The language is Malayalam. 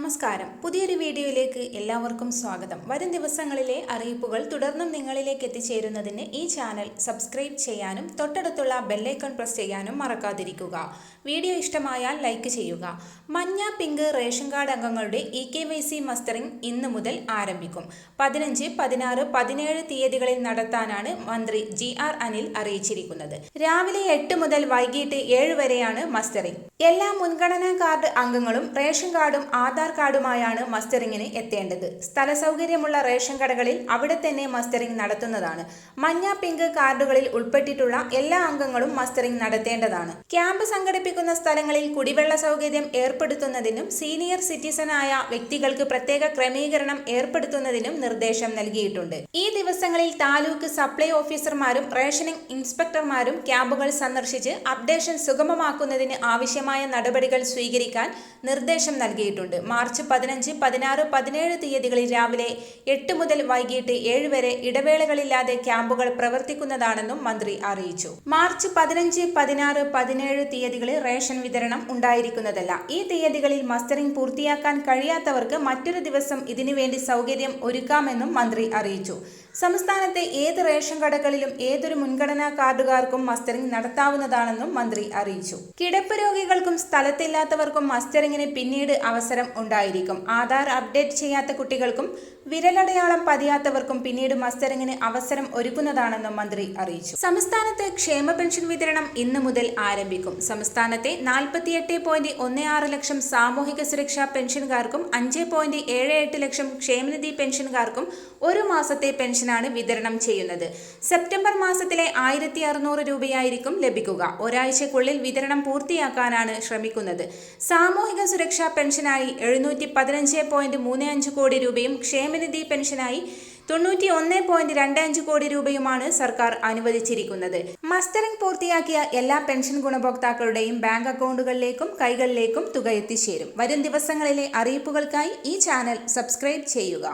നമസ്കാരം. പുതിയൊരു വീഡിയോയിലേക്ക് എല്ലാവർക്കും സ്വാഗതം. വരും ദിവസങ്ങളിലെ അറിയിപ്പുകൾ തുടർന്നും നിങ്ങളിലേക്ക് എത്തിച്ചേരുന്നതിന് ഈ ചാനൽ സബ്സ്ക്രൈബ് ചെയ്യാനും തൊട്ടടുത്തുള്ള ബെല്ലൈക്കൺ പ്രസ് ചെയ്യാനും മറക്കാതിരിക്കുക. വീഡിയോ ഇഷ്ടമായാൽ ലൈക്ക് ചെയ്യുക. മഞ്ഞ പിങ്ക് റേഷൻ കാർഡ് അംഗങ്ങളുടെ E K Y C mustering ഇന്ന് മുതൽ ആരംഭിക്കും. പതിനഞ്ച് പതിനാറ് പതിനേഴ് തീയതികളിൽ നടത്താനാണ് മന്ത്രി ജി ആർ അനിൽ അറിയിച്ചിരിക്കുന്നത്. രാവിലെ എട്ട് മുതൽ വൈകിട്ട് ഏഴ് വരെയാണ് മസ്റ്ററിംഗ്. എല്ലാ മുൻഗണനാ കാർഡ് അംഗങ്ങളും റേഷൻ കാർഡും ആധാർ കാർഡുമായാണ് മസ്റ്ററിങ്ങിന് എത്തേണ്ടത്. സ്ഥല സൗകര്യമുള്ള റേഷൻ കടകളിൽ അവിടെ തന്നെ മസ്റ്ററിംഗ് നടത്തുന്നതാണ്. മഞ്ഞ പിങ്ക് കാർഡുകളിൽ ഉൾപ്പെട്ടിട്ടുള്ള എല്ലാ അംഗങ്ങളും മസ്റ്ററിംഗ് നടത്തേണ്ടതാണ്. ക്യാമ്പ് സംഘടിപ്പിക്കുന്ന സ്ഥലങ്ങളിൽ കുടിവെള്ള സൗകര്യം ഏർപ്പെടുത്തുന്നതിനും സീനിയർ സിറ്റിസണായ വ്യക്തികൾക്ക് പ്രത്യേക ക്രമീകരണം ഏർപ്പെടുത്തുന്നതിനും നിർദ്ദേശം നൽകിയിട്ടുണ്ട്. ഈ ദിവസങ്ങളിൽ താലൂക്ക് സപ്ലൈ ഓഫീസർമാരും റേഷനിംഗ് ഇൻസ്പെക്ടർമാരും ക്യാമ്പുകൾ സന്ദർശിച്ച് അപ്ഡേഷൻ സുഗമമാക്കുന്നതിന് ആവശ്യമായ നടപടികൾ സ്വീകരിക്കാൻ നിർദ്ദേശം നൽകിയിട്ടുണ്ട്. മാർച്ച് പതിനഞ്ച് പതിനാറ് പതിനേഴ് തീയതികളിൽ രാവിലെ എട്ട് മുതൽ വൈകിട്ട് ഏഴ് വരെ ഇടവേളകളില്ലാതെ ക്യാമ്പുകൾ പ്രവർത്തിക്കുന്നതാണെന്നും മന്ത്രി അറിയിച്ചു. മാർച്ച് പതിനഞ്ച് പതിനാറ് പതിനേഴ് തീയതികളിൽ റേഷൻ വിതരണം ഉണ്ടായിരിക്കുന്നതല്ല. ഈ തീയതികളിൽ മസ്റ്ററിംഗ് പൂർത്തിയാക്കാൻ കഴിയാത്തവർക്ക് മറ്റൊരു ദിവസം ഇതിനുവേണ്ടി സൗകര്യം ഒരുക്കാമെന്നും മന്ത്രി അറിയിച്ചു. സംസ്ഥാനത്തെ ഏത് റേഷൻ കടകളിലും ഏതൊരു മുൻഗണനാ കാർഡുകാർക്കും മസ്റ്ററിംഗ് നടത്താവുന്നതാണെന്നും മന്ത്രി അറിയിച്ചു. കിടപ്പ് രോഗികൾക്കും സ്ഥലത്തില്ലാത്തവർക്കും മസ്റ്ററിംഗിന് പിന്നീട് അവസരം ഉണ്ടായിരിക്കും. ആധാർ അപ്ഡേറ്റ് ചെയ്യാത്ത കുട്ടികൾക്കും വിരലടയാളം പതിയാത്തവർക്കും പിന്നീട് മസ്റ്ററിംഗിന് അവസരം ഒരുക്കുന്നതാണെന്നും മന്ത്രി അറിയിച്ചു. സംസ്ഥാനത്ത് ക്ഷേമ പെൻഷൻ വിതരണം ഇന്ന് മുതൽ ആരംഭിക്കും. സംസ്ഥാനത്തെ നാൽപ്പത്തിയെട്ട് പോയിന്റ് ഒന്ന് ആറ് ലക്ഷം സാമൂഹിക സുരക്ഷാ പെൻഷൻകാർക്കും അഞ്ച് പോയിന്റ് ഏഴ് എട്ട് ലക്ഷം ക്ഷേമനിധി പെൻഷൻകാർക്കും ഒരു മാസത്തെ പെൻഷനാണ് വിതരണം ചെയ്യുന്നത്. സെപ്റ്റംബർ മാസത്തിലെ ആയിരത്തി അറുന്നൂറ് രൂപയായിരിക്കും ലഭിക്കുക. ഒരാഴ്ചക്കുള്ളിൽ വിതരണം പൂർത്തിയാക്കാനാണ് ശ്രമിക്കുന്നത്. സാമൂഹിക സുരക്ഷാ പെൻഷനായി എഴുന്നൂറ്റി പതിനഞ്ച് പോയിന്റ് മൂന്ന് അഞ്ച് കോടി രൂപയും ക്ഷേമനിധി പെൻഷനായി തൊണ്ണൂറ്റി ഒന്ന് പോയിന്റ് രണ്ട് അഞ്ച് കോടി രൂപയുമാണ് സർക്കാർ അനുവദിച്ചിരിക്കുന്നത്. മസ്റ്ററിംഗ് പൂർത്തിയാക്കിയ എല്ലാ പെൻഷൻ ഗുണഭോക്താക്കളുടെയും ബാങ്ക് അക്കൗണ്ടുകളിലേക്കും കൈകളിലേക്കും തുക എത്തിച്ചേരും. വരും ദിവസങ്ങളിലെ അറിയിപ്പുകൾക്കായി ഈ ചാനൽ സബ്സ്ക്രൈബ് ചെയ്യുക.